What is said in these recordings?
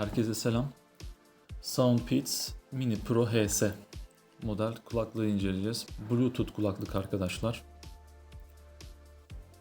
Herkese selam. Soundpeats Mini Pro HS model kulaklığı inceleyeceğiz. Bluetooth kulaklık arkadaşlar.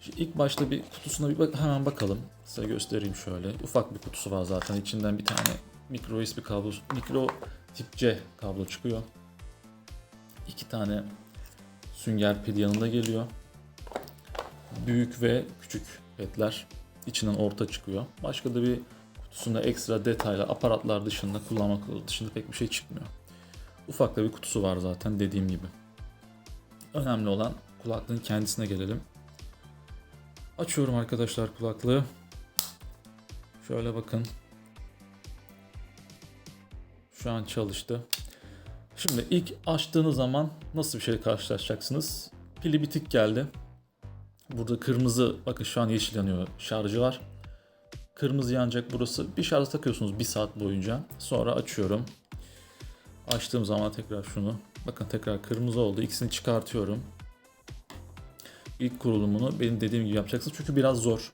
Şimdi ilk başta bir kutusuna bir bak hemen bakalım. Size göstereyim şöyle. Ufak bir kutusu var zaten. İçinden bir tane micro USB kablo, micro tip C kablo çıkıyor. İki tane sünger pil yanında geliyor. Büyük ve küçük pedler içinden orta çıkıyor. Başka da bir kutusunda ekstra detaylı aparatlar dışında kullanmak dışında pek bir şey çıkmıyor. Ufak da bir kutusu var zaten dediğim gibi. Önemli olan kulaklığın kendisine gelelim. Açıyorum arkadaşlar kulaklığı. Şöyle bakın. Şu an çalıştı. Şimdi ilk açtığınız zaman nasıl bir şey karşılaşacaksınız? Pili bitik geldi. Burada kırmızı bakın şu an yeşil yanıyor. Şarjı var. Kırmızı yanacak burası. Bir şarj takıyorsunuz bir saat boyunca. Sonra açıyorum. Açtığım zaman tekrar şunu. Bakın tekrar kırmızı oldu. İkisini çıkartıyorum. İlk kurulumunu benim dediğim gibi yapacaksınız. Çünkü biraz zor.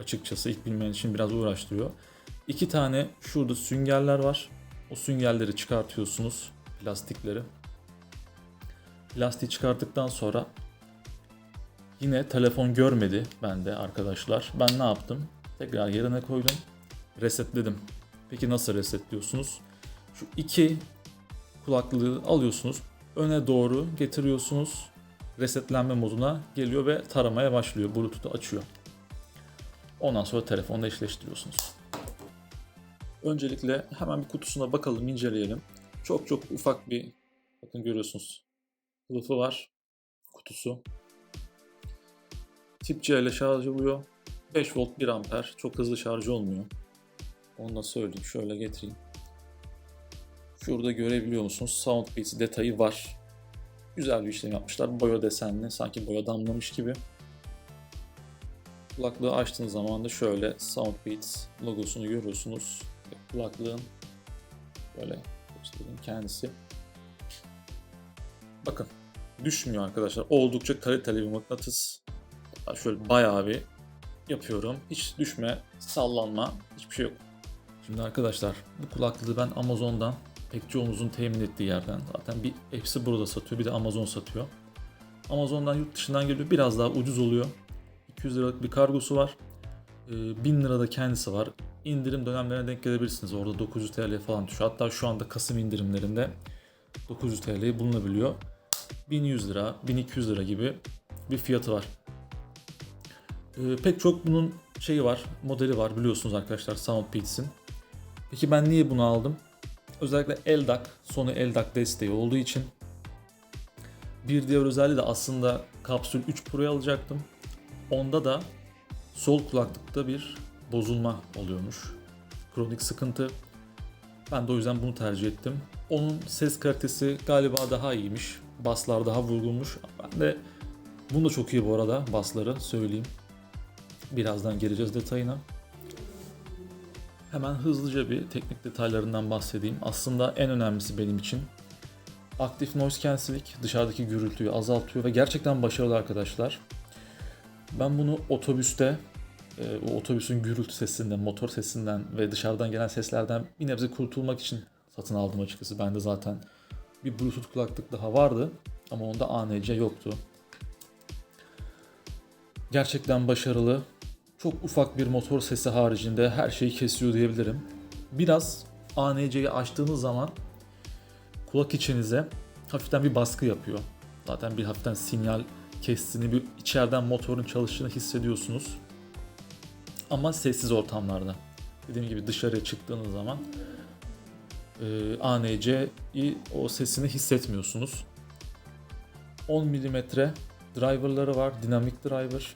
Açıkçası ilk bilmeyen için biraz uğraştırıyor. İki tane şurada süngerler var. O süngerleri çıkartıyorsunuz. Plastikleri. Plastiği çıkarttıktan sonra yine telefon görmedi bende arkadaşlar. Ben ne yaptım? Tekrar yerine koydum. Resetledim. Peki nasıl resetliyorsunuz? Şu iki kulaklığı alıyorsunuz. Öne doğru getiriyorsunuz. Resetlenme moduna geliyor ve taramaya başlıyor. Bluetooth'u açıyor. Ondan sonra telefonla eşleştiriyorsunuz. Öncelikle hemen bir kutusuna bakalım, inceleyelim. Çok çok ufak bir, bakın görüyorsunuz, kılıfı var, kutusu. Tip C ile şarj oluyor. 5 volt 1 amper. Çok hızlı şarj olmuyor. Onu da söyleyeyim. Şöyle getireyim. Şurada görebiliyor musunuz? Soundbeats detayı var. Güzel bir işlem yapmışlar. Boya desenli. Sanki boya damlamış gibi. Kulaklığı açtığınız zaman da şöyle Soundbeats logosunu görüyorsunuz. Kulaklığın böyle göstereyim kendisi. Bakın düşmüyor arkadaşlar. Oldukça kaliteli bir mıknatıs. Şöyle bayağı bir yapıyorum. Hiç düşme, sallanma, hiçbir şey yok. Şimdi arkadaşlar bu kulaklığı ben Amazon'dan pek çoğumuzun temin ettiği yerden zaten bir hepsi burada satıyor bir de Amazon satıyor. Amazon'dan yurt dışından geliyor biraz daha ucuz oluyor. 200 liralık bir kargosu var. Ee, 1000 lirada kendisi var. İndirim dönemlerine denk gelebilirsiniz. Orada 900 TL falan düşüyor. Hatta şu anda Kasım indirimlerinde 900 TL'ye bulunabiliyor. 1100 lira, 1200 lira gibi bir fiyatı var. Ee, pek çok bunun şeyi var, modeli var biliyorsunuz arkadaşlar Soundbeats'in. Peki ben niye bunu aldım? Özellikle LDAC, Sony LDAC desteği olduğu için bir diğer özelliği de aslında Kapsül 3 Pro'yu alacaktım. Onda da sol kulaklıkta bir bozulma oluyormuş. Kronik sıkıntı. Ben de o yüzden bunu tercih ettim. Onun ses kalitesi galiba daha iyiymiş. Baslar daha vurgunmuş. Ben de bunu da çok iyi bu arada basları söyleyeyim. Birazdan geleceğiz detayına. Hemen hızlıca bir teknik detaylarından bahsedeyim. Aslında en önemlisi benim için aktif noise cancelling dışarıdaki gürültüyü azaltıyor ve gerçekten başarılı arkadaşlar. Ben bunu otobüste e, o otobüsün gürültü sesinden, motor sesinden ve dışarıdan gelen seslerden bir nebze kurtulmak için satın aldım açıkçası. Bende zaten bir Bluetooth kulaklık daha vardı ama onda ANC yoktu. Gerçekten başarılı. Çok ufak bir motor sesi haricinde her şeyi kesiyor diyebilirim. Biraz ANC'yi açtığınız zaman kulak içinize hafiften bir baskı yapıyor. Zaten bir hafiften sinyal kestiğini, bir içeriden motorun çalıştığını hissediyorsunuz. Ama sessiz ortamlarda. Dediğim gibi dışarıya çıktığınız zaman e, ANC'yi o sesini hissetmiyorsunuz. 10 mm driverları var, dinamik driver.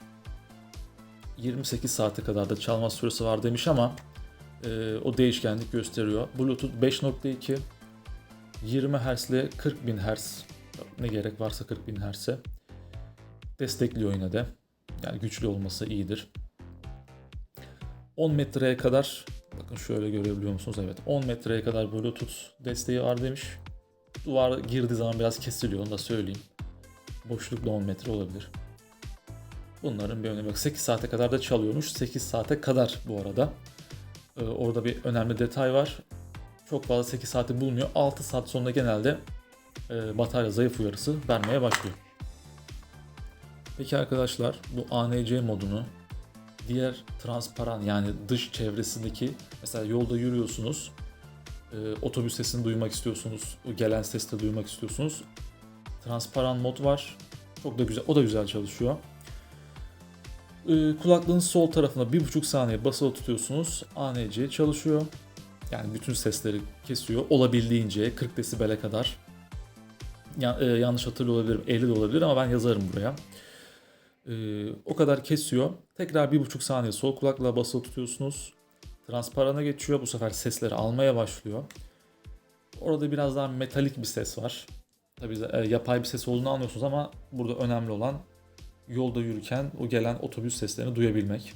28 saate kadar da çalma süresi var demiş ama e, o değişkenlik gösteriyor. Bluetooth 5.2 20 Hz ile 40.000 Hz ne gerek varsa 40.000 Hz'e destekliyor yine de. Yani güçlü olması iyidir. 10 metreye kadar bakın şöyle görebiliyor musunuz? Evet 10 metreye kadar Bluetooth desteği var demiş. Duvar girdiği zaman biraz kesiliyor onu da söyleyeyim. Boşlukla 10 metre olabilir. Bunların bir önemi yok. 8 saate kadar da çalıyormuş. 8 saate kadar bu arada. Ee, orada bir önemli detay var. Çok fazla 8 saati bulmuyor. 6 saat sonunda genelde e, batarya zayıf uyarısı vermeye başlıyor. Peki arkadaşlar bu ANC modunu diğer transparan yani dış çevresindeki mesela yolda yürüyorsunuz e, otobüs sesini duymak istiyorsunuz o gelen sesi de duymak istiyorsunuz transparan mod var çok da güzel o da güzel çalışıyor e, kulaklığın sol tarafına 1,5 saniye basılı tutuyorsunuz ANC çalışıyor yani bütün sesleri kesiyor olabildiğince 40 desibele kadar e, yanlış hatırlıyor olabilirim 50 de olabilir ama ben yazarım buraya ee, o kadar kesiyor. Tekrar bir buçuk saniye sol kulakla basılı tutuyorsunuz. Transparana geçiyor. Bu sefer sesleri almaya başlıyor. Orada biraz daha metalik bir ses var. Tabii e, yapay bir ses olduğunu anlıyorsunuz ama burada önemli olan yolda yürürken o gelen otobüs seslerini duyabilmek.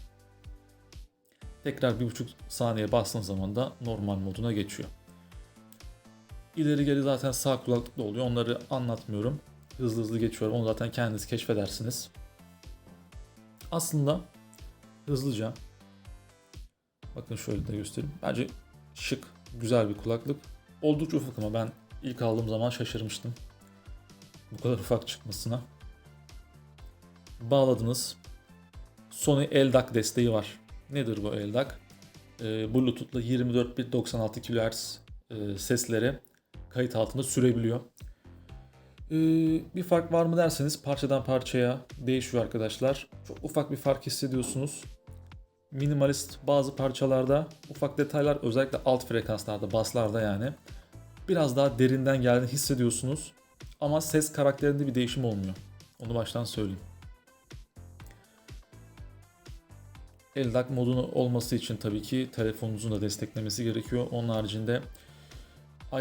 Tekrar bir buçuk saniye bastığın zaman da normal moduna geçiyor. İleri geri zaten sağ kulaklıkla oluyor. Onları anlatmıyorum. Hızlı hızlı geçiyorum. Onu zaten kendiniz keşfedersiniz. Aslında hızlıca bakın şöyle de göstereyim. Bence şık, güzel bir kulaklık. Oldukça ufak ama ben ilk aldığım zaman şaşırmıştım. Bu kadar ufak çıkmasına. Bağladınız. Sony LDAC desteği var. Nedir bu LDAC? Ee, Bluetooth'la 24 bit 96 kHz e, sesleri kayıt altında sürebiliyor. Ee, bir fark var mı derseniz parçadan parçaya değişiyor arkadaşlar. Çok ufak bir fark hissediyorsunuz. Minimalist bazı parçalarda ufak detaylar özellikle alt frekanslarda, baslarda yani biraz daha derinden geldiğini hissediyorsunuz. Ama ses karakterinde bir değişim olmuyor. Onu baştan söyleyeyim. LDAC modunu olması için tabii ki telefonunuzun da desteklemesi gerekiyor. Onun haricinde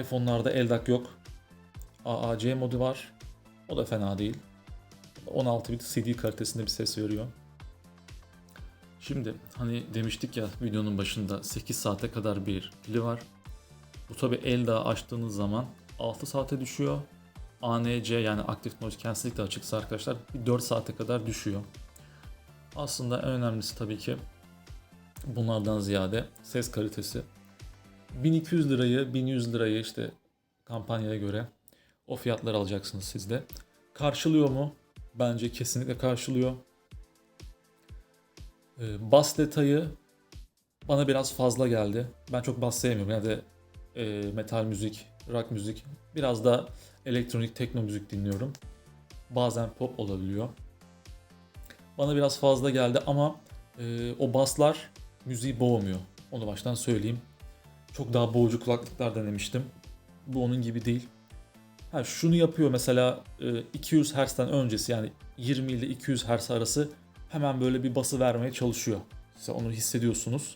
iPhone'larda LDAC yok. AAC modu var. O da fena değil. 16 bit CD kalitesinde bir ses veriyor. Şimdi hani demiştik ya videonun başında 8 saate kadar bir pili var. Bu tabi el açtığınız zaman 6 saate düşüyor. ANC yani Active Noise Cancelling de açıksa arkadaşlar 4 saate kadar düşüyor. Aslında en önemlisi tabii ki bunlardan ziyade ses kalitesi. 1200 lirayı 1100 lirayı işte kampanyaya göre o fiyatları alacaksınız siz de. Karşılıyor mu? Bence kesinlikle karşılıyor. Ee, bas detayı bana biraz fazla geldi. Ben çok bas sevmiyorum. Yani de e, metal müzik, rock müzik, biraz da elektronik tekno müzik dinliyorum. Bazen pop olabiliyor. Bana biraz fazla geldi ama e, o baslar müziği boğmuyor. Onu baştan söyleyeyim. Çok daha boğucu kulaklıklar denemiştim. Bu onun gibi değil. Ha, şunu yapıyor mesela 200 e, Hz'den öncesi yani 20 ile 200 Hz arası hemen böyle bir bası vermeye çalışıyor. Size onu hissediyorsunuz.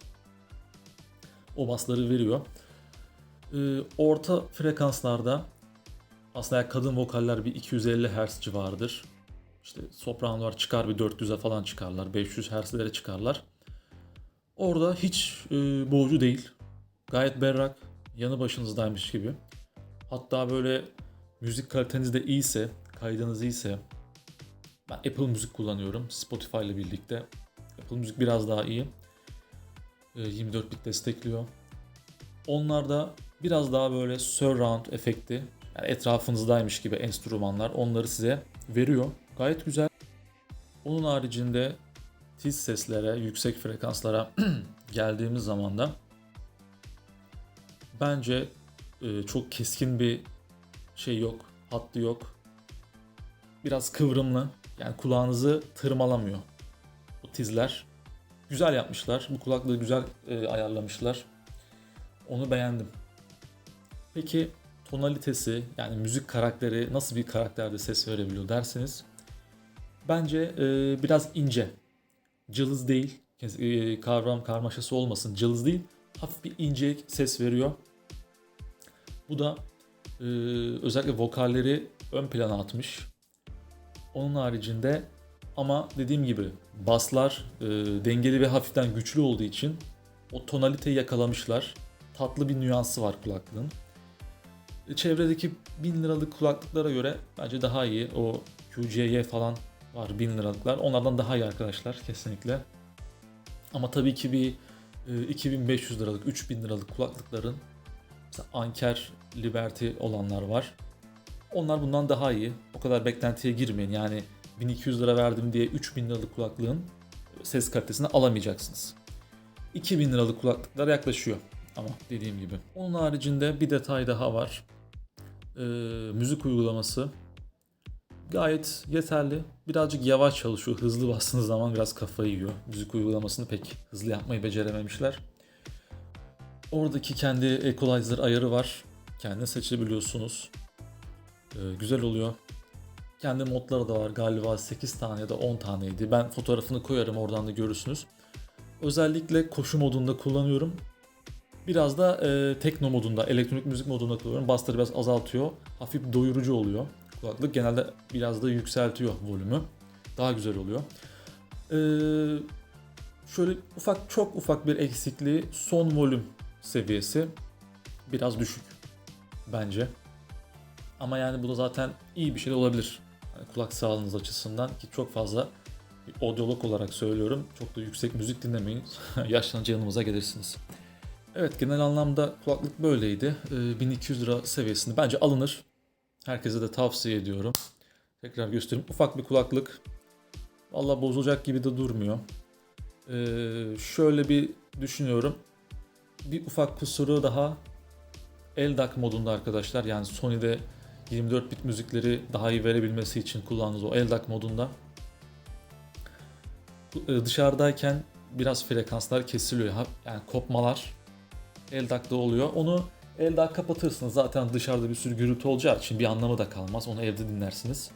O basları veriyor. E, orta frekanslarda aslında kadın vokaller bir 250 Hz civarıdır. İşte sopranolar çıkar bir 400'e falan çıkarlar. 500 Hz'lere çıkarlar. Orada hiç e, boğucu değil. Gayet berrak. Yanı başınızdaymış gibi. Hatta böyle müzik kaliteniz de iyiyse, kaydınız iyiyse ben Apple Müzik kullanıyorum Spotify ile birlikte. Apple Müzik biraz daha iyi. 24 ee, bit destekliyor. Onlarda biraz daha böyle surround efekti, yani etrafınızdaymış gibi enstrümanlar onları size veriyor. Gayet güzel. Onun haricinde tiz seslere, yüksek frekanslara geldiğimiz zaman da bence e, çok keskin bir şey yok, hattı yok. Biraz kıvrımlı. Yani kulağınızı tırmalamıyor. Bu tizler. Güzel yapmışlar. Bu kulaklığı güzel e, ayarlamışlar. Onu beğendim. Peki tonalitesi yani müzik karakteri nasıl bir karakterde ses verebiliyor derseniz bence e, biraz ince. Cılız değil. E, kavram karmaşası olmasın. Cılız değil. Hafif bir ince ses veriyor. Bu da e, özellikle vokalleri ön plana atmış. Onun haricinde ama dediğim gibi baslar e, dengeli ve hafiften güçlü olduğu için o tonaliteyi yakalamışlar. Tatlı bir nüansı var kulaklığın. E, çevredeki 1000 liralık kulaklıklara göre bence daha iyi. O QCY falan var 1000 liralıklar. Onlardan daha iyi arkadaşlar kesinlikle. Ama tabii ki bir e, 2500 liralık, 3000 liralık kulaklıkların mesela Anker Liberty olanlar var. Onlar bundan daha iyi. O kadar beklentiye girmeyin. Yani 1200 lira verdim diye 3000 liralık kulaklığın ses kalitesini alamayacaksınız. 2000 liralık kulaklıklar yaklaşıyor ama dediğim gibi. Onun haricinde bir detay daha var. Ee, müzik uygulaması gayet yeterli. Birazcık yavaş çalışıyor. Hızlı bastığınız zaman biraz kafayı yiyor. Müzik uygulamasını pek hızlı yapmayı becerememişler. Oradaki kendi equalizer ayarı var. Kendi seçebiliyorsunuz. Ee, güzel oluyor. Kendi modları da var galiba 8 tane ya da 10 taneydi. Ben fotoğrafını koyarım oradan da görürsünüz. Özellikle koşu modunda kullanıyorum. Biraz da e, tekno modunda, elektronik müzik modunda kullanıyorum. Bassları biraz azaltıyor. Hafif doyurucu oluyor. Kulaklık genelde biraz da yükseltiyor volümü. Daha güzel oluyor. Ee, şöyle ufak çok ufak bir eksikliği son volüm seviyesi biraz düşük bence. Ama yani bu da zaten iyi bir şey de olabilir. Yani kulak sağlığınız açısından ki çok fazla bir odyolog olarak söylüyorum. Çok da yüksek müzik dinlemeyin. Yaşlanınca yanımıza gelirsiniz. Evet genel anlamda kulaklık böyleydi. Ee, 1200 lira seviyesinde bence alınır. Herkese de tavsiye ediyorum. Tekrar göstereyim. Ufak bir kulaklık. Valla bozulacak gibi de durmuyor. Ee, şöyle bir düşünüyorum. Bir ufak kusuru daha LDAC modunda arkadaşlar. Yani Sony'de 24 bit müzikleri daha iyi verebilmesi için kullandığınız o LDAC modunda. Ee, Dışarıdayken biraz frekanslar kesiliyor. Yani kopmalar LDAC'da oluyor. Onu LDAC kapatırsınız. Zaten dışarıda bir sürü gürültü olacağı için bir anlamı da kalmaz. Onu evde dinlersiniz.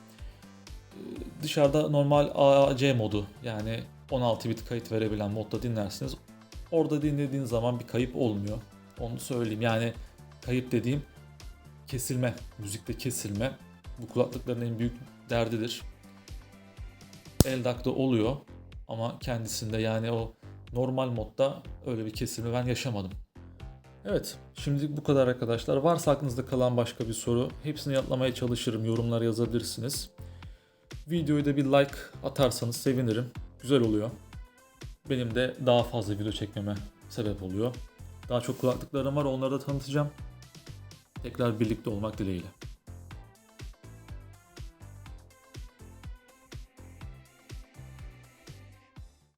Ee, Dışarıda normal AAC modu yani 16 bit kayıt verebilen modda dinlersiniz. Orada dinlediğiniz zaman bir kayıp olmuyor. Onu söyleyeyim. Yani kayıp dediğim kesilme, müzikte kesilme bu kulaklıkların en büyük derdidir. LDAC'da oluyor ama kendisinde yani o normal modda öyle bir kesilme ben yaşamadım. Evet, şimdi bu kadar arkadaşlar. Varsa aklınızda kalan başka bir soru, hepsini yanıtlamaya çalışırım. Yorumlara yazabilirsiniz. Videoyu da bir like atarsanız sevinirim. Güzel oluyor. Benim de daha fazla video çekmeme sebep oluyor. Daha çok kulaklıklarım var, onları da tanıtacağım. Tekrar birlikte olmak dileğiyle.